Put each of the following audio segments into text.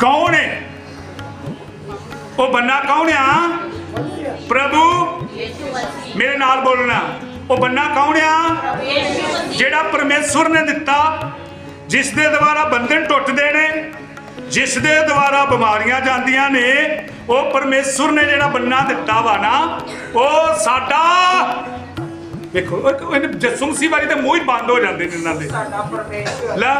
ਕੌਣ ਹੈ? ਉਹ ਬੰਨਾ ਕੌਣ ਆ? ਪ੍ਰਭੂ ਮੇਰੇ ਨਾਲ ਬੋਲਣਾ। ਉਹ ਬੰਨਾ ਕੌਣ ਆ? ਜਿਹੜਾ ਪਰਮੇਸ਼ਵਰ ਨੇ ਦਿੱਤਾ ਜਿਸ ਦੇ ਦੁਆਰਾ ਬੰਧਨ ਟੁੱਟਦੇ ਨੇ ਜਿਸ ਦੇ ਦੁਆਰਾ ਬਿਮਾਰੀਆਂ ਜਾਂਦੀਆਂ ਨੇ ਉਹ ਪਰਮੇਸ਼ਵਰ ਨੇ ਜਿਹੜਾ ਬੰਨਾ ਦਿੱਤਾ ਵਾ ਨਾ ਉਹ ਸਾਡਾ ਵੇਖੋ ਉਹ ਜਸੁਮਸੀ ਵਾਲੀ ਤੇ ਮੂੰਹ ਹੀ ਬੰਦ ਹੋ ਜਾਂਦੇ ਨੇ ਇਹਨਾਂ ਦੇ। ਸਾਡਾ ਪਰਮੇਸ਼ਵਰ। ਲੈ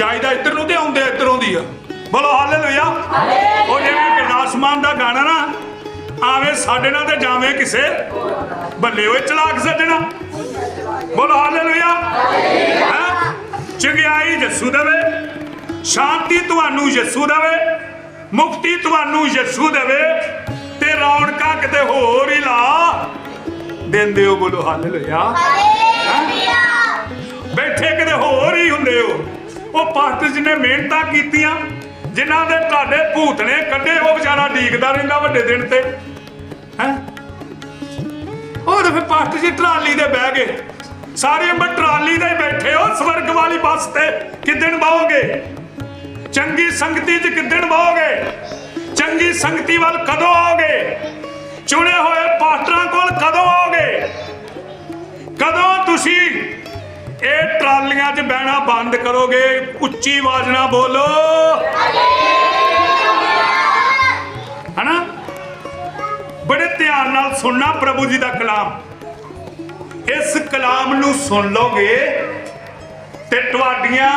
ਜਾਇਦਾ ਇੱਧਰ ਨੂੰ ਤੇ ਆਉਂਦੇ ਇੱਧਰੋਂ ਦੀ ਆ। ਬੋਲੋ ਹਾਲੇਲੂਇਆ। ਉਹ ਜਿਵੇਂ ਗੁਰਦਾਸ ਮਾਨ ਦਾ ਗਾਣਾ ਨਾ ਆਵੇਂ ਸਾਡੇ ਨਾਲ ਤੇ ਜਾਵੇਂ ਕਿਸੇ ਬੱਲੇ ਹੋਏ ਚਲਾਕ ਸੱਜਣਾ। ਬੋਲੋ ਹਾਲੇਲੂਇਆ? ਚੰਗਿਆਈ ਯਿਸੂ ਦੇਵੇ ਸ਼ਾਂਤੀ ਤੁਹਾਨੂੰ ਯਿਸੂ ਦੇਵੇ ਮੁਕਤੀ ਤੁਹਾਨੂੰ ਯਿਸੂ ਦੇਵੇ ਤੇ ਰੌਣਕਾਂ ਕਿਤੇ ਹੋਰ ਹੀ ਲਾ ਦਿੰਦੇ ਹੋ। ਬੋਲੋ ਹਾਲੇਲੂਇਆ। ਬੈਠੇ ਕਿਤੇ ਹੋਰ ਹੀ ਹੁੰਦੇ ਹੋ। ਉਹ ਪਾਸਟਰ ਜਿਹਨੇ ਮਿਹਨਤਾਂ ਕੀਤੀਆਂ, ਜਿਨ੍ਹਾਂ ਦੇ ਤੁਹਾਡੇ ਭੂਤ ਨੇ ਕੱਢੇ, ਉਹ ਵਿਚਾਰਾ ਡੀਕਦਾ ਰਹਿੰਦਾ ਵੱਡੇ ਦਿਨ ਤੇ। ਹੈ? ਉਹ ਤਾਂ ਫਿਰ ਪਾਸਟਰ ਜੀ ਟਰਾਲੀ ਦੇ ਬਹਿ ਗਏ। ਸਾਰੇ ਅੰਬਰ ਟਰਾਲੀ ਦੇ ਬੈਠੇ ਹੋ, ਸਵਰਗ ਵਾਲੀ ਬੱਸ ਤੇ। ਕਿਦਣ ਬਾਹੋਗੇ? ਚੰਗੀ ਸੰਗਤੀ 'ਚ ਕਿਦਣ ਬਾਹੋਗੇ? ਚੰਗੀ ਸੰਗਤੀ ਵੱਲ ਕਦੋਂ ਆਓਗੇ? ਚੁਣੇ ਹੋਏ ਪਾਸਟਰਾਂ ਕੋਲ ਕਦੋਂ ਆਓਗੇ? ਕਦੋਂ ਤੁਸੀਂ ਇਹ ਟਰਾਲੀਆਂ 'ਚ ਬਹਿਣਾ ਬੰਦ ਕਰੋਗੇ। ਉੱਚੀ ਆਵਾਜ਼ ਨਾਲ ਬੋਲੋ। ਹਨਾ? ਬੜੇ ਧਿਆਨ ਨਾਲ ਸੁਣਨਾ ਪ੍ਰਭੂ ਜੀ ਦਾ ਕਲਾਮ। ਇਸ ਕਲਾਮ ਨੂੰ ਸੁਣ ਲੋਗੇ ਤੇ ਤੁਹਾਡੀਆਂ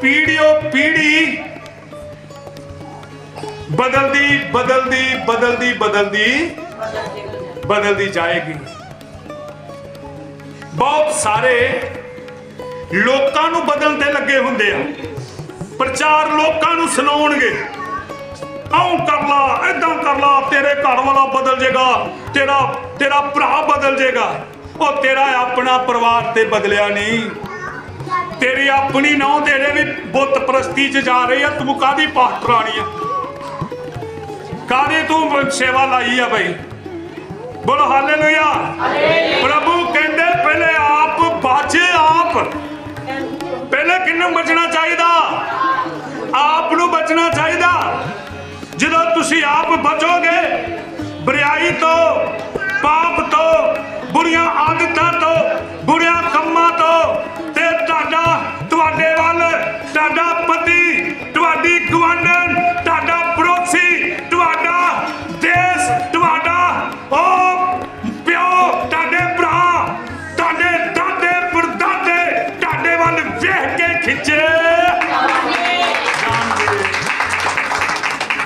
ਪੀੜੀਓ ਪੀੜੀ ਬਦਲਦੀ ਬਦਲਦੀ ਬਦਲਦੀ ਬਦਲਦੀ ਬਦਲਦੀ ਜਾਏਗੀ। ਬਹੁਤ ਸਾਰੇ ਲੋਕਾਂ ਨੂੰ ਬਦਲਣ ਤੇ ਲੱਗੇ ਹੁੰਦੇ ਆ। ਪ੍ਰਚਾਰ ਲੋਕਾਂ ਨੂੰ ਸੁਣਾਉਣਗੇ। ਆਉਂ ਕਰ ਲਾ ਏਦਾਂ ਕਰ ਲਾ ਤੇਰੇ ਘਰ ਵਾਲਾ ਬਦਲ ਜਾਏਗਾ ਤੇਰਾ ਤੇਰਾ ਭਰਾ ਬਦਲ ਜਾਏਗਾ ਉਹ ਤੇਰਾ ਆਪਣਾ ਪਰਿਵਾਰ ਤੇ ਬਦਲਿਆ ਨਹੀਂ। ਤੇਰੀ ਆਪਣੀ ਨੌ ਤੇਰੇ ਵੀ ਬੁੱਤ ਪ੍ਰਸਤੀ ਚ ਜਾ ਰਹੀ ਆ ਤੂੰ ਕਾਦੀ ਪਾਤਰਾਣੀ ਆ? ਕਾਦੀ ਤੂੰ ਸੇਵਾ ਲਾਈ ਆ ਬਈ? ਬੋਲੋ ਹਾਲੇਲੂਇਆ। ਪ੍ਰਭੂ ਕਹਿੰਦੇ ਪਹਿਲੇ ਆਪ ਬਾਝੇ ਆਪ। ਪਹਿਲੇ ਕਿੰਨੂੰ ਬਚਣਾ ਚਾਹੀਦਾ? ਆਪ ਨੂੰ ਬਚਣਾ ਚਾਹੀਦਾ। ਜਦੋਂ ਤੁਸੀਂ ਆਪ ਬਚੋਗੇ ਬਰਿਆਈ ਤੋਂ, ਪਾਪ ਤੋਂ, ਬੁਰੀਆਂ ਆਦਤਾਂ ਤੋਂ, ਬੁਰੀਆਂ ਕੰਮਾਂ ਤੋਂ, ਤੇ ਤੁਹਾਡਾ, ਤੁਹਾਡੇ ਵੱਲ ਤੁਹਾਡਾ ਪਤੀ ਖਿੱਚੇ।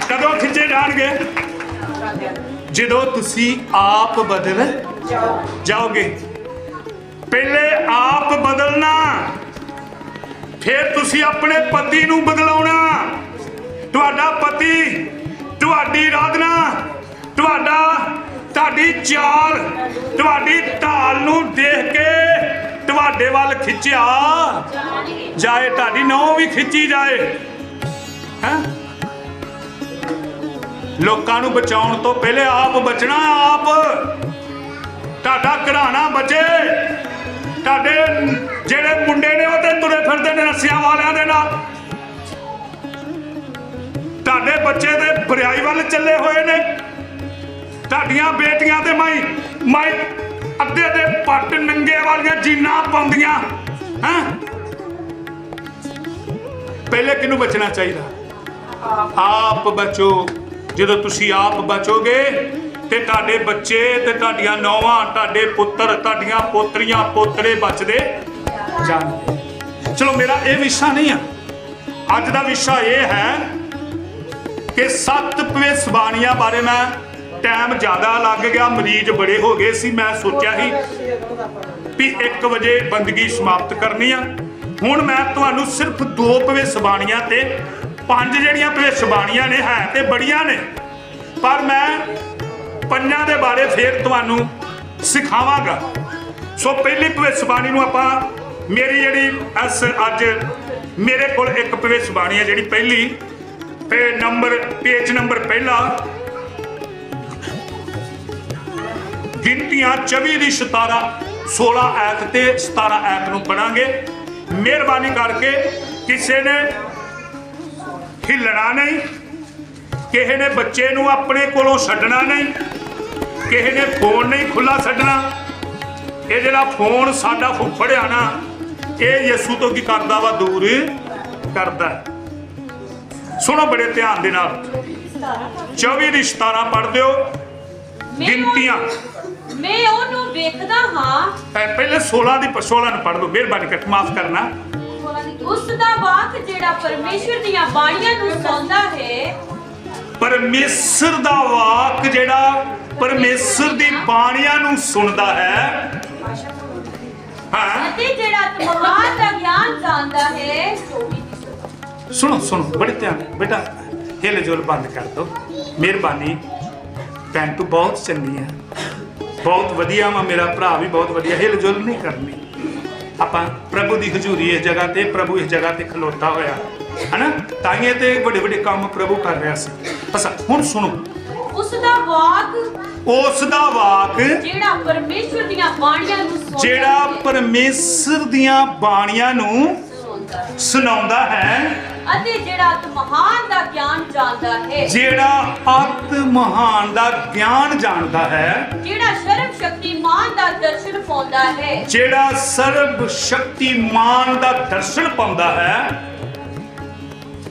ਕਦੋਂ ਖਿੱਚੇ ਜਾਣਗੇ? ਜਦੋਂ ਤੁਸੀਂ ਆਪ ਬਦਲ ਜਾਓਗੇ। ਪਹਿਲੇ ਆਪ ਬਦਲਣਾ, ਫਿਰ ਤੁਸੀਂ ਆਪਣੇ ਪਤੀ ਨੂੰ ਬਦਲਾਉਣਾ। ਤੁਹਾਡਾ ਪਤੀ, ਤੁਹਾਡੀ ਰਾਧਨਾ, ਤੁਹਾਡਾ, ਤੁਹਾਡੀ ਚਾਲ, ਤੁਹਾਡੀ ਢਾਲ ਨੂੰ ਦੇਖ ਕੇ ਤੁਹਾਡੇ ਵੱਲ ਖਿੱਚਿਆ। ਜਾਏ ਤੁਹਾਡੀ ਨੌ ਵੀ ਖਿੱਚੀ ਜਾਏ। ਹੈ? ਲੋਕਾਂ ਨੂੰ ਬਚਾਉਣ ਤੋਂ ਪਹਿਲੇ ਆਪ ਬਚਣਾ ਆਪ। ਤੁਹਾਡਾ ਘਰਾਣਾ ਬਚੇ। ਤੁਹਾਡੇ ਜਿਹੜੇ ਮੁੰਡੇ ਨੇ ਉਹ ਤੇ ਤੁਰੇ ਫਿਰਦੇ ਨੇ ਰੱਸਿਆਂ ਵਾਲਿਆਂ ਦੇ ਨਾਲ। ਤੁਹਾਡੇ ਬੱਚੇ ਤੇ ਬੁਰਾਈ ਵੱਲ ਚੱਲੇ ਹੋਏ ਨੇ। ਤੁਹਾਡੀਆਂ ਬੇਟੀਆਂ ਤੇ ਮਾਈ ਮਾਈ ਅੱਧੇ ਦੇ ਪੱਟ ਨੰਗੇ ਵਾਲੀਆਂ ਜੀਨਾਂ ਪਾਉਂਦੀਆਂ। ਹੈ? ਪਹਿਲੇ ਕਿਹਨੂੰ ਬਚਣਾ ਚਾਹੀਦਾ? ਆਪ ਬਚੋ। ਜਦੋਂ ਤੁਸੀਂ ਆਪ ਬਚੋਗੇ, ਤੇ ਤੁਹਾਡੇ ਬੱਚੇ ਤੇ ਤੁਹਾਡੀਆਂ ਨੌਵਾਂ, ਤੁਹਾਡੇ ਪੁੱਤਰ, ਤੁਹਾਡੀਆਂ ਪੋਤਰੀਆਂ, ਪੋਤਰੇ ਬਚਦੇ ਜਾਣਗੇ। ਚਲੋ, ਮੇਰਾ ਇਹ ਵਿਸ਼ਾ ਨਹੀਂ ਆ। ਅੱਜ ਦਾ ਵਿਸ਼ਾ ਇਹ ਹੈ ਕਿ ਸੱਤ ਭਵਿੱਖਬਾਣੀਆਂ ਬਾਰੇ ਮੈਂ ਟਾਈਮ ਜ਼ਿਆਦਾ ਲੱਗ ਗਿਆ, ਮਰੀਜ਼ ਬੜੇ ਹੋ ਗਏ ਸੀ, ਮੈਂ ਸੋਚਿਆ ਸੀ ਵੀ 1 ਵਜੇ ਬੰਦਗੀ ਸਮਾਪਤ ਕਰਨੀ ਆ। ਹੁਣ ਮੈਂ ਤੁਹਾਨੂੰ ਸਿਰਫ ਦੋ ਭਵਿੱਖਬਾਣੀਆਂ ਤੇ, ਪੰਜ ਜਿਹੜੀਆਂ ਭਵਿੱਖਬਾਣੀਆਂ ਨੇ, ਹੈ ਤੇ ਬੜੀਆਂ ਨੇ, ਪਰ ਮੈਂ ਪੰਜਾਂ ਦੇ ਬਾਰੇ ਫੇਰ ਤੁਹਾਨੂੰ ਸਿਖਾਵਾਂਗਾ। ਸੋ ਪਹਿਲੀ ਭਵਿੱਖਬਾਣੀ ਨੂੰ ਆਪਾਂ ਮੇਰੀ ਜਿਹੜੀ ਇਸ ਅੱਜ ਮੇਰੇ ਕੋਲ ਇੱਕ ਭਵਿੱਖਬਾਣੀ ਹੈ ਜਿਹੜੀ ਪਹਿਲੀ, ਤੇ ਨੰਬਰ ਪੇਜ ਨੰਬਰ ਪਹਿਲਾ ਗਿਣਤੀਆਂ 24 ਦੀ 17 16 ਐਤ ਤੇ 17 ਐਤ ਨੂੰ ਪੜਾਂਗੇ ਮਿਹਰਬਾਨੀ ਕਰਕੇ ਕਿਸੇ ਨੇ ਹਿੱਲਣਾ ਨਹੀਂ ਕਿਸੇ ਨੇ ਬੱਚੇ ਨੂੰ ਆਪਣੇ ਕੋਲੋਂ ਛੱਡਣਾ ਨਹੀਂ ਕਿਸੇ ਨੇ ਫੋਨ ਨਹੀਂ ਖੁੱਲਾ ਛੱਡਣਾ। ਇਹ ਜਿਹੜਾ ਫੋਨ ਸਾਡਾ ਫੁੱਫੜਿਆ ਨਾ ਇਹ ਯਿਸੂ ਤੋਂ ਕੀ ਕਰਦਾ ਵਾ? ਦੂਰ ਕਰਦਾ। ਸੁਣੋ ਬੜੇ ਧਿਆਨ ਦੇ ਨਾਲ। 24 ਦੀ 17 ਪੜ੍ਹ ਦਿਓ। ਗਿਣਤੀਆਂ। ਮੈਂ ਉਹਨੂੰ ਵੇਖਦਾ ਹਾਂ। ਪਹਿਲੇ 16 ਦੀ 16 ਨੂੰ ਪੜ੍ਹ ਲਓ ਮਿਹਰਬਾਨੀ ਕਰ ਮਾਫ ਕਰਨਾ। ਉਸ ਦਾ ਵਾਕ ਜਿਹੜਾ ਪਰਮੇਸ਼ਵਰ ਦੀਆਂ ਬਾਣੀਆਂ ਨੂੰ ਸੁਣਦਾ ਹੈ। ਪਰਮੇਸ਼ਰ ਦਾ ਵਾਕ ਜਿਹੜਾ ਪਰਮੇਸ਼ਰ ਦੀ ਬਾਣੀਆਂ ਨੂੰ ਸੁਣਦਾ ਹੈ। ਹਾਂ। ਅਤੇ ਜਿਹੜਾ ਮਹਾਨ ਦਾ ਗਿਆਨ ਜਾਣਦਾ ਹੈ। ਸੁਣੋ ਸੁਣੋ ਬੜੇ ਧਿਆਨ ਬੇਟਾ ਹਿਲ ਜੁਲ ਬੰਦ ਕਰ ਦੋ। ਮਿਹਰਬਾਨੀ। ਭੈਣ ਤੂੰ ਬਹੁਤ ਚੰਗੀ ਹੈ। ਬਹੁਤ ਵਧੀਆ ਵਾ ਮੇਰਾ ਭਰਾ ਵੀ ਬਹੁਤ ਵਧੀਆ ਹਿਲ ਜੁਲ ਨਹੀਂ ਕਰਨੀ। ਆਪਾਂ ਪ੍ਰਭੂ ਦੀ ਹਜ਼ੂਰੀ ਇਸ ਜਗ੍ਹਾ ਤੇ ਪ੍ਰਭੂ ਇਸ ਜਗ੍ਹਾ ਤੇ ਖਲੋਤਾ ਹੋਇਆ। ਹਨਾ? ਤਾਈਏ ਤੇ ਵੱਡੇ ਵੱਡੇ ਕੰਮ ਪ੍ਰਭੂ ਕਰ ਰਿਹਾ ਸੀ। ਬਸ ਹੁਣ ਸੁਣੋ। ਉਸ ਦਾ ਵਾਕ ਉਸ ਦਾ ਵਾਕ ਜਿਹੜਾ ਪਰਮੇਸ਼ਵਰ ਦੀਆਂ ਬਾਣੀਆਂ ਨੂੰ ਸੁਣਦਾ ਜਿਹੜਾ ਪਰਮੇਸ਼ਰ ਦੀਆਂ ਬਾਣੀਆਂ ਨੂੰ। ਸੁਣਾਉਂਦਾ ਹੈ। ਅਤੇ ਜਿਹੜਾ ਮਹਾਨ ਦਾ ਗਿਆਨ ਜਾਣਦਾ ਹੈ ਜਿਹੜਾ ਅਤ ਮਹਾਨ ਦਾ ਗਿਆਨ ਜਾਣਦਾ ਹੈ ਜਿਹੜਾ ਸ਼ਰਮ ਸ਼ਕਤੀਮਾਨ ਦਾ ਦਰਸ਼ਨ ਪਾਉਂਦਾ ਹੈ ਜਿਹੜਾ ਸਰਬ ਸ਼ਕਤੀਮਾਨ ਦਾ ਦਰਸ਼ਨ ਪਾਉਂਦਾ ਹੈ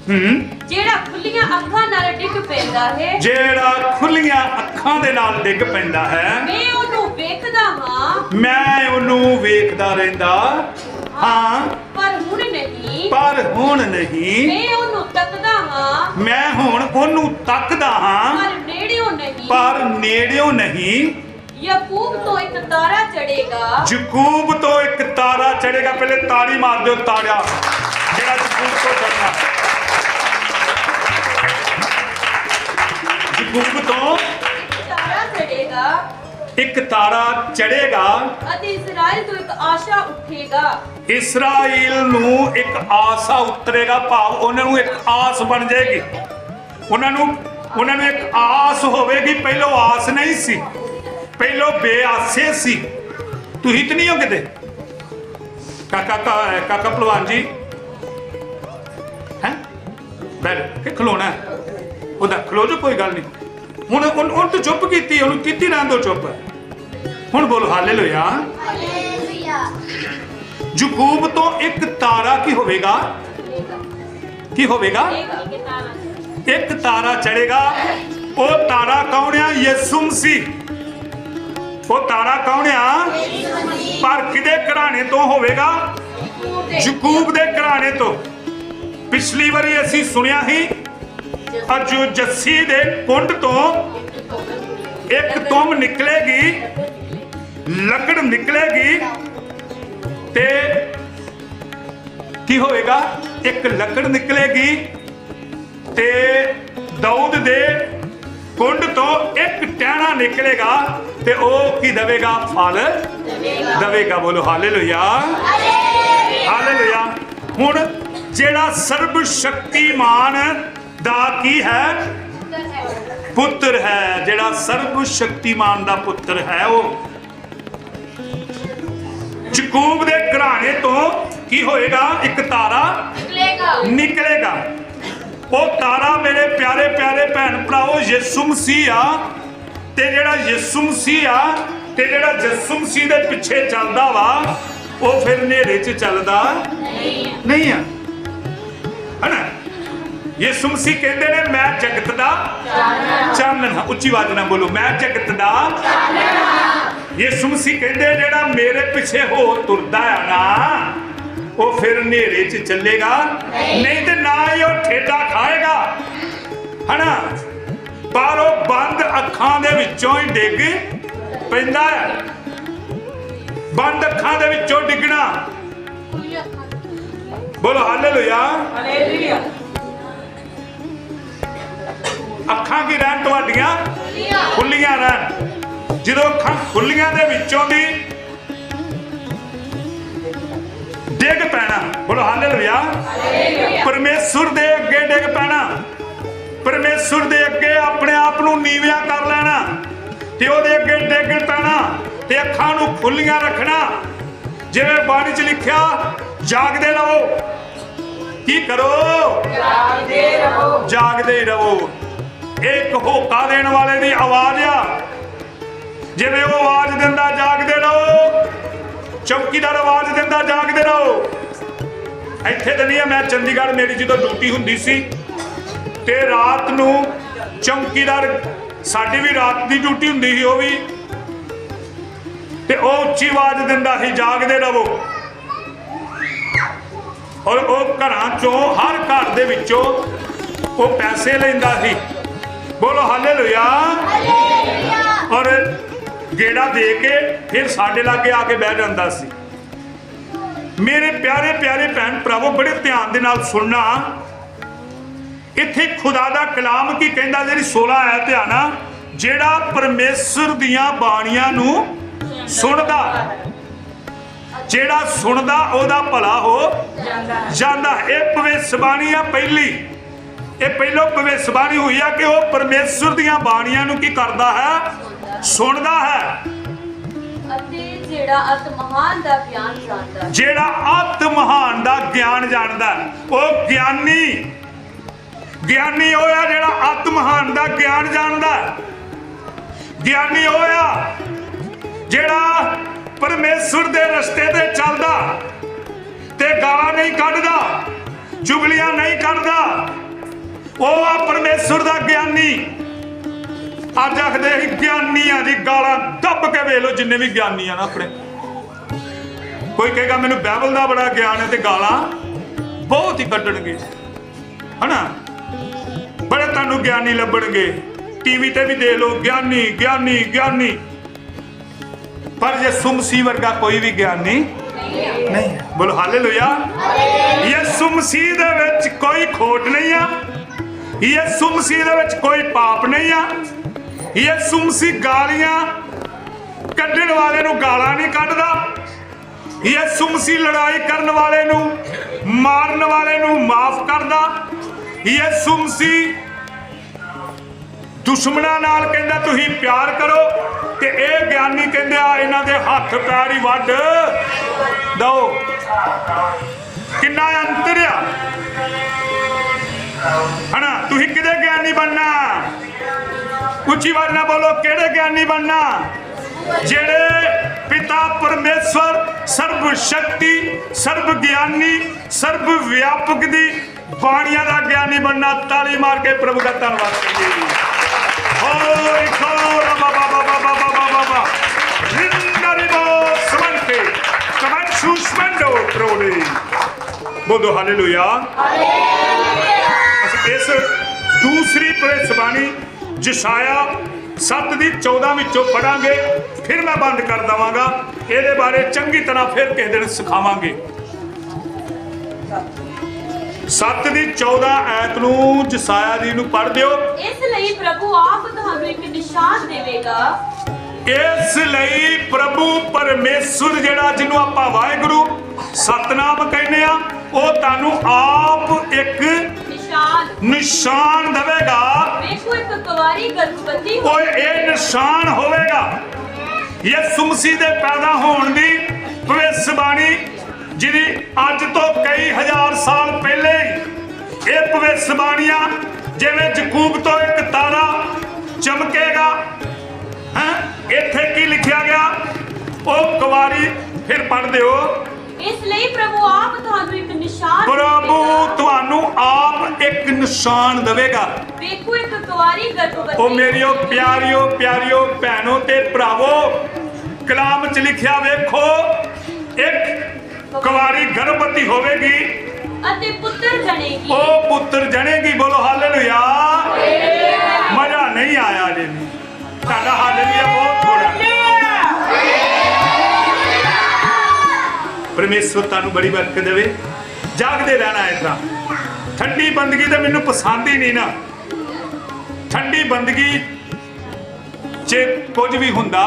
ਹੂੰ ਜਿਹੜਾ ਖੁੱਲੀਆਂ ਅੱਖਾਂ ਨਾਲ ਡਿੱਗ ਪੈਂਦਾ ਹੈ ਜਿਹੜਾ ਖੁੱਲੀਆਂ ਅੱਖਾਂ ਦੇ ਨਾਲ ਡਿੱਗ ਪੈਂਦਾ ਹੈ ਮੈਂ ਉਹਨੂੰ ਵੇਖਦਾ ਹਾਂ। ਮੈਂ ਉਹਨੂੰ ਵੇਖਦਾ ਰਹਿੰਦਾ ਹਾਂ। ਪਰ ਹੁਣ ਨਹੀਂ। ਮੈਂ ਉਹਨੂੰ ਤੱਕਦਾ ਹਾਂ। ਮੈਂ ਹੁਣ ਉਹਨੂੰ ਤੱਕਦਾ ਹਾਂ। ਪਰ ਨੇੜਿਓਂ ਨਹੀਂ। ਪਰ ਨੇੜਿਓਂ ਨਹੀਂ। ਯਾਕੂਬ ਤੋਂ ਇੱਕ ਤਾਰਾ ਚੜੇਗਾ ਜਕੂਬ ਤੋਂ ਇੱਕ ਤਾਰਾ ਚੜੇਗਾ ਪਹਿਲੇ ਤਾੜੀ ਮਾਰ ਦਿਓ ਤਾੜਾ ਜਿਹੜਾ ਜਕੂਬ ਤੋਂ ਚੜਨਾ ਜਕੂਬ ਤੋਂ ਤਾਰਾ ਚੜੇਗਾ ਇੱਕ ਤਾਰਾ ਚੜੇਗਾ ਅਤੇ ਇਸਰਾਇਲ ਤੋਂ ਇੱਕ ਆਸ਼ਾ ਉੱਠੇਗਾ। ਇਸਰਾਇਲ ਨੂੰ ਇੱਕ ਆਸਾ ਉਤਰੇਗਾ ਭਾਵ ਉਹਨਾਂ ਨੂੰ ਇੱਕ ਆਸ ਬਣ ਜਾਏਗੀ। ਉਹਨਾਂ ਨੂੰ ਉਹਨਾਂ ਨੂੰ ਇੱਕ ਆਸ ਹੋਵੇਗੀ। ਪਹਿਲਾਂ ਆਸ ਨਹੀਂ ਸੀ। ਪਹਿਲਾਂ ਬੇਆਸੇ ਸੀ। ਤੁਸੀਂ ਤੇ ਨਹੀਂ ਹੋ ਕਿਤੇ? ਕਾਕਾ ਕਾਕਾ ਪਹਿਲਵਾਨ ਜੀ। ਹੈ? ਬੈਠ ਕਿ ਖਲੋਣਾ ਉਹਦਾ ਖਲੋ ਜੋ ਕੋਈ ਗੱਲ ਨਹੀਂ। ਹੁਣ ਉਹਨੂੰ ਹੁਣ ਚੁੱਪ ਕੀਤੀ, ਉਹਨੂੰ ਕੀਤੀ ਰਹਿਣ ਦੋ ਚੁੱਪ। ਹੁਣ ਬੋਲ ਹਾਲੇਲੂਇਆ। ਜਕੂਬ ਤੋਂ ਇੱਕ ਤਾਰਾ ਕੀ ਹੋਵੇਗਾ? ਕੀ ਹੋਵੇਗਾ? ਇੱਕ ਤਾਰਾ ਚੜੇਗਾ। ਉਹ ਤਾਰਾ ਕੌਣ ਆ? ਯਿਸੂ ਮਸੀਹ। ਉਹ ਤਾਰਾ ਕੌਣ ਆ? ਪਰ ਕਿਹਦੇ ਘਰਾਣੇ ਤੋਂ ਹੋਵੇਗਾ? ਜਕੂਬ ਦੇ ਘਰਾਣੇ ਤੋਂ। ਪਿਛਲੀ ਵਾਰੀ ਅਸੀਂ ਸੁਣਿਆ ਸੀ, ਅਜੂ ਜੱਸੀ ਦੇ ਕੁੰਡ ਤੋਂ ਇੱਕ ਤੁਮ ਨਿਕਲੇਗੀ, ਲੱਕੜ ਨਿਕਲੇਗੀ ਤੇ ਕੀ ਹੋਏਗਾ? ਇੱਕ ਲੱਕੜ ਨਿਕਲੇਗੀ ਤੇ ਦਾਊਦ ਦੇ ਕੁੰਡ ਤੋਂ ਇੱਕ ਟਹਿਣਾ ਨਿਕਲੇਗਾ ਤੇ ਉਹ ਕੀ ਦਵੇਗਾ? ਫਲ ਦਵੇਗਾ। ਬੋਲੋ ਹਾਲੇਲੂਇਆ। ਹਾਲੇਲੂਇਆ। ਹੁਣ ਜਿਹੜਾ ਸਰਬ ਸ਼ਕਤੀਮਾਨ ਦਾ ਕੀ ਹੈ? ਪੁੱਤਰ ਹੈ। ਜਿਹੜਾ ਸਰਬ ਸ਼ਕਤੀਮਾਨ ਦਾ ਪੁੱਤਰ ਹੈ ਉਹ ਜਕੂਬ ਦੇ ਘਰਾਣੇ ਤੋਂ ਕੀ ਹੋਏਗਾ? ਇੱਕ ਤਾਰਾ ਨਿਕਲੇਗਾ। ਨਿਕਲੇਗਾ। ਉਹ ਤਾਰਾ ਮੇਰੇ ਪਿਆਰੇ ਪਿਆਰੇ ਭੈਣ ਭਰਾਓ ਯਿਸੂ ਮਸੀਹ ਆ। ਤੇ ਜਿਹੜਾ ਯਿਸੂ ਮਸੀਹ ਆ ਤੇ ਜਿਹੜਾ ਯਿਸੂ ਮਸੀਹ ਦੇ ਪਿੱਛੇ ਚੱਲਦਾ ਵਾ ਉਹ ਫਿਰ ਹਨੇਰੇ 'ਚ ਚੱਲਦਾ ਨਹੀਂ ਆ। ਹਨਾ? ਯਿਸੂ ਮਸੀਹ ਕਹਿੰਦੇ ਨੇ ਮੈਂ ਜਗਤ ਦਾ ਚਾਨਣ ਹਾਂ। ਉੱਚੀ ਆਵਾਜ਼ ਨਾਲ ਬੋਲੋ ਮੈਂ ਜਗਤ ਦਾ ਯਿਸੂ ਮਸੀਹ ਕਹਿੰਦੇ ਜਿਹੜਾ ਮੇਰੇ ਪਿੱਛੇ ਹੋ ਤੁਰਦਾ ਆ ਨਾ ਉਹ ਫਿਰ ਹਨੇਰੇ 'ਚ ਚੱਲੇਗਾ। ਨਹੀਂ। ਤੇ ਨਾ ਹੀ ਉਹ ਠੇਡਾ ਖਾਏਗਾ। ਹਨਾ? ਪਰ ਉਹ ਬੰਦ ਅੱਖਾਂ ਦੇ ਵਿੱਚੋਂ ਹੀ ਡਿੱਗ ਪੈਂਦਾ ਹੈ ਬੰਦ ਅੱਖਾਂ ਦੇ ਵਿੱਚੋਂ ਡਿੱਗਣਾ। ਬੋਲੋ ਹਾਲੇਲੂਇਆ। ਹਾਲੇਲੂਇਆ। ਅੱਖਾਂ ਕੀ ਰਹਿਣ ਤੁਹਾਡੀਆਂ? ਖੁੱਲੀਆਂ ਰਹਿਣ। ਜਦੋਂ ਅੱਖਾਂ ਖੁੱਲੀਆਂ ਦੇ ਵਿੱਚੋਂ ਦੀ ਡਿੱਗ ਪੈਣਾ। ਬੋਲੋ ਹਾਲੇਲੂਇਆ। ਪਰਮੇਸ਼ਰ ਦੇ ਅੱਗੇ ਡਿੱਗ ਪੈਣਾ। ਪਰਮੇਸ਼ਰ ਦੇ ਅੱਗੇ ਆਪਣੇ ਆਪ ਨੂੰ ਨੀਵਿਆਂ ਕਰ ਲੈਣਾ ਤੇ ਉਹਦੇ ਅੱਗੇ ਡਿੱਗ ਪੈਣਾ ਤੇ ਅੱਖਾਂ ਨੂੰ ਖੁੱਲੀਆਂ ਰੱਖਣਾ। ਜਿਵੇਂ ਬਾਣੀ 'ਚ ਲਿਖਿਆ ਜਾਗਦੇ ਰਹੋ। ਕੀ ਕਰੋ? ਜਾਗਦੇ ਰਹੋ। ਜਾਗਦੇ ਰਹੋ। ਇਹ ਇੱਕ ਹੋਕਾ ਦੇਣ ਵਾਲੇ ਦੀ ਆਵਾਜ਼ ਆ। ਜਿਵੇਂ ਉਹ ਆਵਾਜ਼ ਦਿੰਦਾ ਜਾਗਦੇ ਰਹੋ। ਚੌਕੀਦਾਰ ਆਵਾਜ਼ ਦਿੰਦਾ ਜਾਗਦੇ ਰਹੋ। ਇੱਥੇ ਤਾਂ ਨਹੀਂ ਮੈਂ ਚੰਡੀਗੜ੍ਹ ਮੇਰੀ ਜਦੋਂ ਡਿਊਟੀ ਹੁੰਦੀ ਸੀ ਤੇ ਰਾਤ ਨੂੰ ਚੌਕੀਦਾਰ ਸਾਡੀ ਵੀ ਰਾਤ ਦੀ ਡਿਊਟੀ ਹੁੰਦੀ ਸੀ ਉਹ ਵੀ। ਤੇ ਉਹ ਉੱਚੀ ਆਵਾਜ਼ ਦਿੰਦਾ ਸੀ ਜਾਗਦੇ ਰਹੋ। ਔਰ ਉਹ ਘਰਾਂ ਚੋਂ ਹਰ ਘਰ ਦੇ ਵਿੱਚੋਂ ਉਹ ਪੈਸੇ ਲੈਂਦਾ ਸੀ। ਬੋਲੋ ਹਾਲੇਲੂਇਆ। ਔਰ ਗੇੜਾ ਦੇ ਕੇ ਫਿਰ ਸਾਡੇ ਲਾਗੇ ਆ ਕੇ ਬਹਿ ਜਾਂਦਾ ਸੀ। ਮੇਰੇ ਪਿਆਰੇ ਪਿਆਰੇ ਭੈਣ ਭਰਾਵੋ, ਬੜੇ ਧਿਆਨ ਦੇ ਨਾਲ ਸੁਣਨਾ। ਇੱਥੇ ਖੁਦਾ ਦਾ ਕਲਾਮ ਕੀ ਕਹਿੰਦਾ? ਜਿਹੜੀ 16 ਆਇਤ ਆ ਨਾ, ਜਿਹੜਾ ਪਰਮੇਸ਼ਰ ਦੀਆਂ ਬਾਣੀਆਂ ਨੂੰ ਸੁਣਦਾ, ਜਿਹੜਾ ਸੁਣਦਾ ਉਹਦਾ ਭਲਾ ਹੋ ਜਾਂਦਾ। ਇਹ ਭਵਿੱਖਬਾਣੀ ਆ ਪਹਿਲੀ। ਇਹ ਪਹਿਲੋ ਭਵਿੱਖਬਾਣੀ ਹੋਈ ਆ ਕਿ ਉਹ ਪਰਮੇਸ਼ਰ ਦੀਆਂ ਬਾਣੀਆਂ ਨੂੰ ਕੀ ਕਰਦਾ ਹੈ? ਸੁਣਦਾ ਹੈ ਅਤੇ ਜਿਹੜਾ ਅਤਮਹਾਨ ਦਾ ਗਿਆਨ ਜਾਣਦਾ ਹੈ। ਜਿਹੜਾ ਅਤ ਮਹਾਨ ਦਾ ਗਿਆਨ ਜਾਣਦਾ ਉਹ ਗਿਆਨੀ ਗਿਆਨੀ ਉਹ ਆ ਜਿਹੜਾ ਅਤ ਮਹਾਨ ਦਾ ਗਿਆਨ ਜਾਣਦਾ। ਗਿਆਨੀ ਉਹ ਆ ਜਿਹੜਾ ਪਰਮੇਸ਼ਰ ਦੇ ਰਸਤੇ ਤੇ ਚੱਲਦਾ ਤੇ ਗਾਲਾਂ ਨਹੀਂ ਕੱਢਦਾ ਚੁਗਲੀਆਂ ਨਹੀਂ ਕਰਦਾ ਉਹ ਆ ਪਰਮੇਸ਼ਰ ਦਾ ਗਿਆਨੀ ਅੱਜ ਆਖਦੇ ਹੀ ਗਿਆਨੀ ਆ ਜੀ ਗਾਲਾਂ ਦੱਬ ਕੇ ਵੇਖ ਲਓ ਜਿੰਨੇ ਵੀ ਗਿਆਨੀ ਆ ਨਾ ਆਪਣੇ। ਕੋਈ ਕਹੇਗਾ ਮੈਨੂੰ ਬਾਈਬਲ ਦਾ ਬੜਾ ਗਿਆਨ ਹੈ ਤੇ ਗਾਲਾਂ ਬਹੁਤ ਹੀ ਕੱਢਣਗੇ। ਹਨਾ? ਬੜੇ ਤੁਹਾਨੂੰ ਗਿਆਨੀ ਲੱਭਣਗੇ। ਟੀਵੀ ਤੇ ਵੀ ਦੇਖ ਲਓ ਗਿਆਨੀ ਗਿਆਨੀ ਗਿਆਨੀ। ਪਰ ਜੇ ਸੁਮਸੀ ਵਰਗਾ ਕੋਈ ਵੀ ਗਿਆਨੀ ਨਹੀਂ ਬੋਲੋ ਹਾਲੇਲੂਇਆ। ਯਿਸੂ ਮਸੀਹ ਦੇ ਵਿੱਚ ਕੋਈ ਖੋਟ ਨਹੀਂ ਆ। ਯਿਸੂ ਮਸੀਹ ਦੇ ਵਿੱਚ ਕੋਈ ਪਾਪ ਨਹੀਂ ਆ। ਯਿਸੂ ਮਸੀਹ ਗਾਲੀਆਂ ਕੱਢਣ ਵਾਲੇ ਨੂੰ ਗਾਲਾਂ ਨਹੀਂ ਕੱਢਦਾ। ਯਿਸੂ ਮਸੀਹ ਲੜਾਈ ਕਰਨ ਵਾਲੇ ਨੂੰ, ਮਾਰਨ ਵਾਲੇ ਨੂੰ ਮਾਫ ਕਰਦਾ। ਯਿਸੂ ਮਸੀਹ ਦੁਸ਼ਮਣਾਂ ਨਾਲ ਕਹਿੰਦਾ, ਤੁਸੀਂ ਪਿਆਰ ਕਰੋ। ਤੇ ਇਹ ਗਿਆਨੀ ਕਹਿੰਦੇ, ਆ, ਇਹਨਾਂ ਦੇ ਹੱਥ ਪੈਰ ਹੀ ਵੱਢ। ਦੋ। ਕਿੰਨਾ ਅੰਤਰ ਆ? ਹਨਾ, ਤੁਸੀਂ ਕਿਹਦੇ ਗਿਆਨੀ ਬਣਨਾ? ਉੱਚੀ ਆਵਾਜ਼ ਨਾਲ ਬੋਲੋ ਕਿਹੜੇ ਗਿਆਨੀ ਬਣਨਾ? ਜਿਹੜੇ ਪਿਤਾ ਪਰਮੇਸ਼ਵਰ ਸਰਬ ਸ਼ਕਤੀ ਸਰਬ ਗਿਆਨੀ ਸਰਬ ਵਿਆਪਕ ਦੀ ਬਾਣੀਆਂ ਦਾ ਗਿਆਨੀ ਬਣਨਾ ਤਾਲੀ ਮਾਰ ਕੇ ਪ੍ਰਭੂ ਦਾ ਧੰਨਵਾਦ ਕਰੀਏ ਹੋਈ ਖੋਰ ਬਾਬਾ ਬਾਬਾ ਬਾਬਾ ਬਾਬਾ ਬਾਬਾ ਰਿੰਦਰਿਬੋ ਸਮੰਤੇ ਕਮਨ ਸੁਸ਼ਮੰਡੋ ਪ੍ਰੋਲੇ ਬੋਲੋ ਹਾਲੇਲੂਇਆ। ਅਸੀਂ ਇਸ ਦੂਸਰੀ ਪ੍ਰੇਸਬਾਣੀ ਜਸ਼ਾਇਆ 7 ਦੀ 14 ਵਿੱਚੋਂ ਪੜਾਂਗੇ ਫਿਰ ਮੈਂ ਬੰਦ ਕਰ ਦਵਾਂਗਾ। ਇਹਦੇ ਬਾਰੇ ਚੰਗੀ ਤਰ੍ਹਾਂ ਫਿਰ ਕਿਸੇ ਦਿਨ ਸਿਖਾਵਾਂਗੇ। 7 ਦੀ 14 ਐਤ ਨੂੰ ਜਸਾਇਆ ਜੀ ਨੂੰ ਪੜ੍ਹ ਦਿਓ। ਇਸ ਲਈ ਪ੍ਰਭੂ ਆਪ ਤੁਹਾਨੂੰ ਇੱਕ ਨਿਸ਼ਾਨ ਦੇਵੇਗਾ। ਇਸ ਲਈ ਪ੍ਰਭੂ ਪਰਮੇਸ਼ਰ ਜਿਹੜਾ ਜਿਹਨੂੰ ਆਪਾਂ ਵਾਹਿਗੁਰੂ ਸਤਨਾਮ ਕਹਿੰਦੇ ਆ ਉਹ ਤੁਹਾਨੂੰ ਆਪ ਇੱਕ ਨਿਸ਼ਾਨ। ਦੇਵੇਗਾ। ਵੇਖੋ ਇੱਕ ਕੁਵਾਰੀ ਗਰਭਵਤੀ ਉਹ ਇਹ ਨਿਸ਼ਾਨ ਹੋਵੇਗਾ। ਯਿਸੂ ਮਸੀਹ ਦੇ ਪੈਦਾ ਹੋਣ ਦੀ ਭਵਿੱਖਬਾਣੀ ਜਿਹਦੀ ਅੱਜ ਤੋਂ ਕਈ ਹਜ਼ਾਰ ਸਾਲ ਪਹਿਲੇ ਹੀ ਇਹ ਭਵਿੱਖਬਾਣੀਆਂ ਜਿਵੇਂ ਜਕੂਬ ਤੋਂ ਇੱਕ ਤਾਰਾ ਚਮਕੇਗਾ। ਹੈ? ਇੱਥੇ ਕੀ ਲਿਖਿਆ ਗਿਆ? ਉਹ ਕੁਵਾਰੀ ਫਿਰ ਪੜ੍ਹ ਦਿਓ। ਇਸ ਲਈ ਪ੍ਰਭੂ ਆਪ ਤੁਹਾਨੂੰ ਇੱਕ ਨਿਸ਼ਾਨ ਪ੍ਰਭੂ। ਤੁਹਾਨੂੰ ਆਪ ਇੱਕ ਨਿਸ਼ਾਨ ਦੇਵੇਗਾ। ਵੇਖੋ ਇੱਕ ਕੁਵਾਰੀ ਗਰਭਵਤੀ ਉਹ ਮੇਰੀਓ ਪਿਆਰਿਓ ਪਿਆਰਿਓ ਭੈਣੋ ਤੇ ਭਰਾਵੋ ਕਲਾਮ ਚ ਲਿਖਿਆ ਵੇਖੋ ਇੱਕ ਕੁਵਾਰੀ ਗਰਭਵਤੀ ਹੋਵੇਗੀ ਅਤੇ ਪੁੱਤਰ ਜਣੇਗੀ ਉਹ ਪੁੱਤਰ ਜਣੇਗੀ ਬੋਲੋ ਹਾਲੇਲੂਇਆ। ਪਰਮੇਸ਼ਵਰ ਤੁਹਾਨੂੰ ਬੜੀ ਬਰਕਤ ਦੇਵੇ। ਜਾਗਦੇ ਰਹਿਣਾ ਇਸ ਠੰਡੀ ਬੰਦਗੀ ਤਾਂ ਮੈਨੂੰ ਪਸੰਦ ਹੀ ਨਹੀਂ ਨਾ। ਠੰਡੀ ਬੰਦਗੀ ਜੇ ਕੁਝ ਵੀ ਹੁੰਦਾ,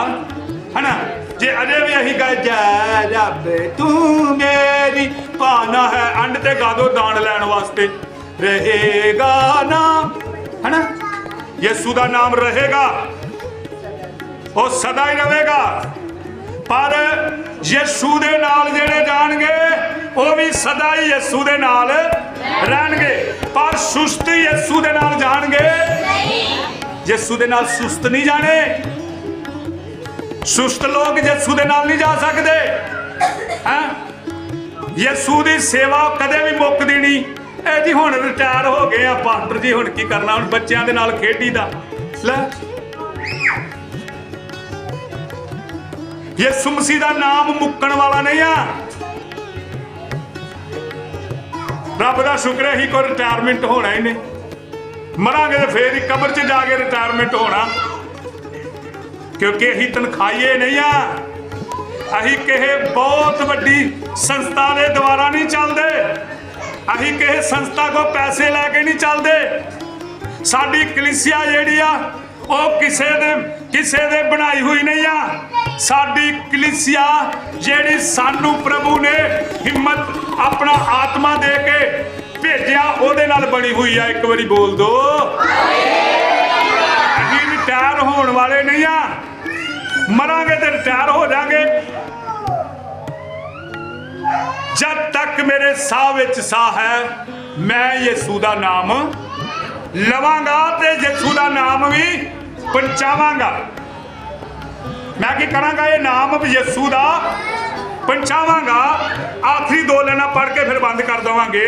ਹਨਾ? ਜੇ ਅਜੇ ਵੀ ਅਸੀਂ ਗਾ ਜਾ ਰੱਬ, ਤੂੰ ਮੇਰੀ ਪਾਣਾ ਹੈ। ਅੰਡ ਤੇ ਗਾ ਦੋ ਦਾਣ ਲੈਣ ਵਾਸਤੇ। ਰਹੇਗਾ ਨਾ, ਹਨਾ? ਯਿਸੂ ਦਾ ਨਾਮ ਰਹੇਗਾ। ਉਹ ਸਦਾ ਹੀ ਰਹੇਗਾ। ਪਰ ਯਿਸੂ ਦੇ ਨਾਲ ਜਿਹੜੇ ਜਾਣਗੇ ਉਹ ਵੀ ਸਦਾ ਹੀ ਯਿਸੂ ਦੇ ਨਾਲ ਸੁਸਤ ਯਿਸੂ ਦੇ ਨਾਲ ਜਾਣਗੇ? ਯਿਸੂ ਦੇ ਨਾਲ ਸੁਸਤ ਨਹੀਂ ਜਾਣੇ। ਸੁਸਤ ਲੋਕ ਯਿਸੂ ਦੇ ਨਾਲ ਨਹੀਂ ਜਾ ਸਕਦੇ। ਹੈ? ਯਿਸੂ ਦੀ ਸੇਵਾ ਕਦੇ ਵੀ ਮੁੱਕਦੀ ਨਹੀਂ। ਇਹ ਜੀ ਹੁਣ ਰਿਟਾਇਰ ਹੋ ਗਏ ਆ ਪਾਸਟਰ ਜੀ ਹੁਣ ਕੀ ਕਰਨਾ? ਹੁਣ ਬੱਚਿਆਂ ਦੇ ਨਾਲ ਖੇਡੀਦਾ ਲੈ ਯਿਸੂ ਮਸੀਹ ਦਾ ਨਾਮ ਮੁੱਕਣ ਵਾਲਾ ਨਹੀਂ ਆ। ਰੱਬ ਦਾ ਸ਼ੁਕਰ ਹੈ ਹੀ ਕੋ ਰਿਟਾਇਰਮੈਂਟ ਹੋਣਾ ਹੀ ਨਹੀਂ। ਮਰਾਂਗੇ ਤੇ ਫੇਰ ਹੀ ਕਬਰ 'ਚ ਜਾ ਕੇ ਰਿਟਾਇਰਮੈਂਟ ਹੋਣਾ। ਕਿਉਂਕਿ ਅਸੀਂ ਤਨਖਾਹੀਏ ਨਹੀਂ ਆ। ਅਸੀਂ ਕਿਸੇ ਬਹੁਤ ਵੱਡੀ ਸੰਸਥਾ ਦੇ ਦੁਆਰਾ ਨਹੀਂ ਚੱਲਦੇ। ਅਸੀਂ ਕਿਸੇ ਸੰਸਥਾ ਕੋ ਪੈਸੇ ਲੈ ਕੇ ਨਹੀਂ ਚੱਲਦੇ। ਸਾਡੀ ਕਲੀਸਿਆ ਜਿਹੜੀ ਆ, ਉਹ ਕਿਸੇ ਦੇ ਕਿਸੇ ਦੇ ਬਣਾਈ ਹੋਈ ਨਹੀਂ ਆ। ਸਾਡੀ ਕਲੀਸਿਆ ਜਿਹੜੀ ਸਾਨੂੰ ਪ੍ਰਭੂ ਨੇ ਹਿੰਮਤ ਆਪਣਾ ਆਤਮਾ ਦੇ ਕੇ ਭੇਜਿਆ, ਉਹਦੇ ਨਾਲ ਬਣੀ ਹੋਈ ਆ। ਇੱਕ ਵਾਰੀ ਬੋਲ ਦੋ। ਅਸੀਂ ਰਿਟਾਇਰ ਹੋਣ ਵਾਲੇ ਨਹੀਂ ਆ। ਮਰਾਂਗੇ ਤੇ ਰਿਟਾਇਰ ਹੋ ਜਾਾਂਗੇ। ਜਦ ਤੱਕ ਮੇਰੇ ਸਾਹ ਵਿੱਚ ਸਾਹ ਹੈ, ਮੈਂ ਯਿਸੂ ਦਾ ਨਾਮ ਲਵਾਂਗਾ ਤੇ ਯਿਸੂ ਦਾ ਨਾਮ ਵੀ ਪਹੁੰਚਾਵਾਂਗਾ। ਮੈਂ ਕੀ ਕਰਾਂਗਾ ਇਹ ਨਾਮ ਯਿਸੂ ਦਾ ਪਹੁੰਚਾਵਾਂਗਾ। ਆਖਰੀ ਦੋ ਲੈਣਾ ਪੜ੍ਹ ਕੇ ਫਿਰ ਬੰਦ ਕਰ ਦਵਾਂਗੇ।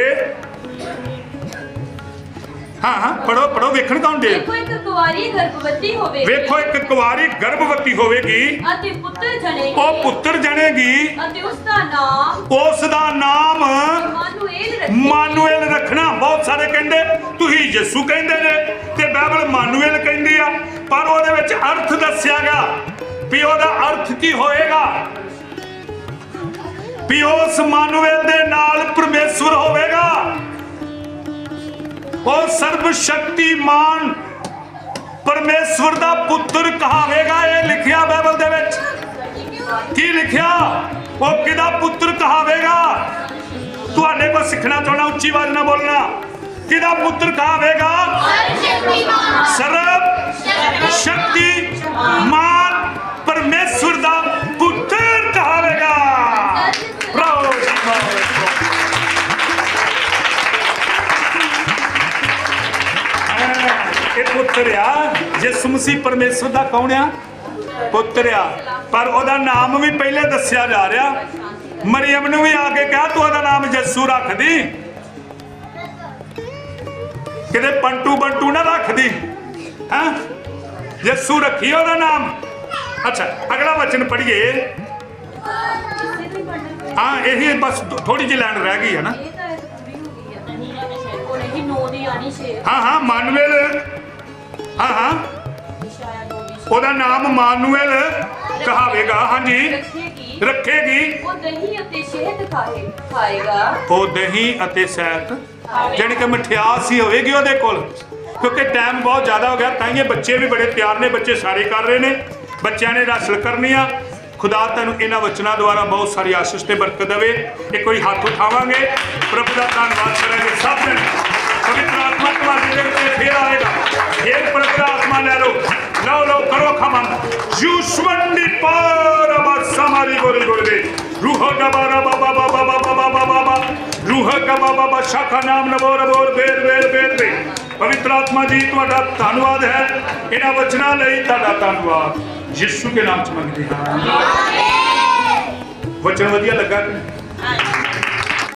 ਹਾਂ ਹਾਂ ਪੜੋ ਪੜੋ ਵੇਖਣ ਕੌਣ ਦੇ? ਦੇਖੋ ਇੱਕ ਕੁਵਾਰੀ ਗਰਭਵਤੀ ਹੋਵੇਗੀ। ਵੇਖੋ ਇੱਕ ਕੁਵਾਰੀ ਗਰਭਵਤੀ ਹੋਵੇਗੀ। ਅਤੇ ਪੁੱਤਰ ਜਣੇਗੀ ਉਹ ਪੁੱਤਰ ਜਣੇਗੀ ਅਤੇ ਉਸ ਦਾ ਨਾਮ ਉਸ ਦਾ ਨਾਮ ਮਾਨੂਏਲ ਰੱਖਣਾ। ਬਹੁਤ ਸਾਰੇ ਕਹਿੰਦੇ ਤੁਸੀਂ ਯਿਸੂ ਕਹਿੰਦੇ ਨੇ ਤੇ ਬਾਈਬਲ ਮਾਨੂਏਲ ਕਹਿੰਦੀ ਆ। ਪਰ ਉਹਦੇ ਵਿੱਚ ਅਰਥ ਦੱਸਿਆ ਗਿਆ। ਵੀ ਉਹਦਾ ਅਰਥ ਕੀ ਹੋਏਗਾ? ਵੀ ਉਸ ਮਾਨੂਏਲ ਦੇ ਨਾਲ ਪਰਮੇਸ਼ਵਰ ਹੋਵੇਗਾ। ਉਹ ਸਰਬ ਸ਼ਕਤੀਮਾਨ ਪਰਮੇਸ਼ਵਰ ਦਾ ਪੁੱਤਰ ਕਹਾਵੇਗਾ ਇਹ ਲਿਖਿਆ ਬਾਈਬਲ ਦੇ ਵਿੱਚ। ਕੀ ਲਿਖਿਆ? ਉਹ ਕਿਹਦਾ ਪੁੱਤਰ ਕਹਾਵੇਗਾ? ਤੁਹਾਡੇ ਕੋਲ ਸਿੱਖਣਾ ਚਾਹਣਾ ਉੱਚੀ ਆਵਾਜ਼ ਨਾਲ ਬੋਲਣਾ। ਕਿਹਦਾ ਪੁੱਤਰ ਕਹਾਵੇਗਾ? ਸਰਬ ਸ਼ਕਤੀ ਮਾਨ ਪਰਮੇਸ਼ਵਰ ਦਾ ਪੁੱਤਰ ਕਹਾਵੇਗਾ। ਪ੍ਰਭੂ ਜੀ। ਹਾਂ, ਇਹ ਪੁੱਤਰ ਆ ਯਿਸੂ ਮਸੀਹ ਪਰਮੇਸ਼ਵਰ ਦਾ ਕੌਣ ਆ? ਪੁੱਤਰ ਆ। ਪਰ ਉਹਦਾ ਨਾਮ ਵੀ ਪਹਿਲੇ ਦੱਸਿਆ ਜਾ ਰਿਹਾ। ਮਰੀਮ ਨੂੰ ਵੀ ਆ ਕੇ ਕਿਹਾ ਤੂੰ ਉਹਦਾ ਨਾਮ ਯਿਸੂ ਰੱਖ ਦੀ ਕਿਤੇ ਪੰਟੂ ਬੰਟੂ ਨਾ ਰੱਖਦੀ। ਹਾਂ? ਯਿਸੂ ਰੱਖੀ ਉਹਦਾ ਨਾਮ। ਅੱਛਾ, ਅਗਲਾ ਵਚਨ ਪੜ੍ਹੀਏ। ਹਾਂ, ਇਹੀ ਬਸ ਥੋੜੀ ਜਿਹੀ ਲਾਈਨ ਰਹਿ ਗਈ ਹੈ ਨਾ। ਹਾਂ ਹਾਂ, ਮਾਨੂਏਲ। ਹਾਂ ਹਾਂ। ਉਹਦਾ ਨਾਮ ਮਾਨੂਏਲ ਕਹਾਵੇਗਾ, ਹਾਂਜੀ। ਰੱਖੇਗੀ। ਰੱਖੇਗੀ ਉਹ ਦਹੀਂ ਅਤੇ ਸ਼ਹਿਦ ਖਾਏ ਖਾਏਗਾ ਉਹ ਦਹੀਂ ਅਤੇ ਸੈਤ। ਜਾਣੀ ਕਿ ਮਠਿਆਸ ਹੀ ਹੋਵੇਗੀ ਉਹਦੇ ਕੋਲ। ਕਿਉਂਕਿ ਟਾਈਮ ਬਹੁਤ ਜ਼ਿਆਦਾ ਹੋ ਗਿਆ, ਤਾਂ ਇਹ ਬੱਚੇ ਵੀ ਬੜੇ ਪਿਆਰ ਨੇ, ਬੱਚੇ ਸਾਰੇ ਕਰ ਰਹੇ ਨੇ। ਬੱਚਿਆਂ ਨੇ ਰਸਲ ਕਰਨੀ ਆ। ਖੁਦਾ ਤੁਹਾਨੂੰ ਇਹਨਾਂ ਵਚਨਾਂ ਦੁਆਰਾ ਬਹੁਤ ਸਾਰੀ ਆਸ਼ੀਸ਼ ਤੇ ਬਰਕਤ ਦੇਵੇ। ਇਹ ਕੋਈ ਹੱਥ ਉਠਾਵਾਂਗੇ। ਪ੍ਰਭੂ ਦਾ ਧੰਨਵਾਦ ਕਰਾਂਗੇ ਸਭ ਨੇ ਪਵਿੱਤਰ ਆਤਮਾ ਤੁਹਾਡੇ ਦੇ ਫੇਰ ਆਏਗਾ। ਫੇਰ ਪ੍ਰਭੂ ਆਤਮਾ ਲੈ ਲਓ। ਲਓ ਲਓ, ਕਰੋ ਖਮਨ ਯੂਸ਼ਵੰਡੀ ਪਾਰ ਸਮਾਰੀ ਗੋਰੀ ਗੋਰੀ ਰੂਹ ਗਬਾਰਾ ਬਾਬਾ ਬਾਬਾ ਬਾਬਾ ਬਾਬਾ ਬਾਬਾ ਰੂਹ ਗਬਾ ਬਾਬਾ ਸ਼ਾਖਾ ਨਾਮ ਨਬੋ ਰਬੋਰ ਬੇਰ ਬੇਰ ਬੇਰ ਬੇ ਪਵਿੱਤਰ ਆਤਮਾ ਜੀ, ਤੁਹਾਡਾ ਧੰਨਵਾਦ ਹੈ। ਇਹਨਾਂ ਵਚਨਾਂ ਲਈ ਤੁਹਾਡਾ ਧੰਨਵਾਦ। ਯਿਸੂ ਦੇ ਨਾਮ ਚ ਮੰਗਦੇ ਹਾਂ। ਵਚਨ ਵਧੀਆ ਲੱਗਾ ਕਿ?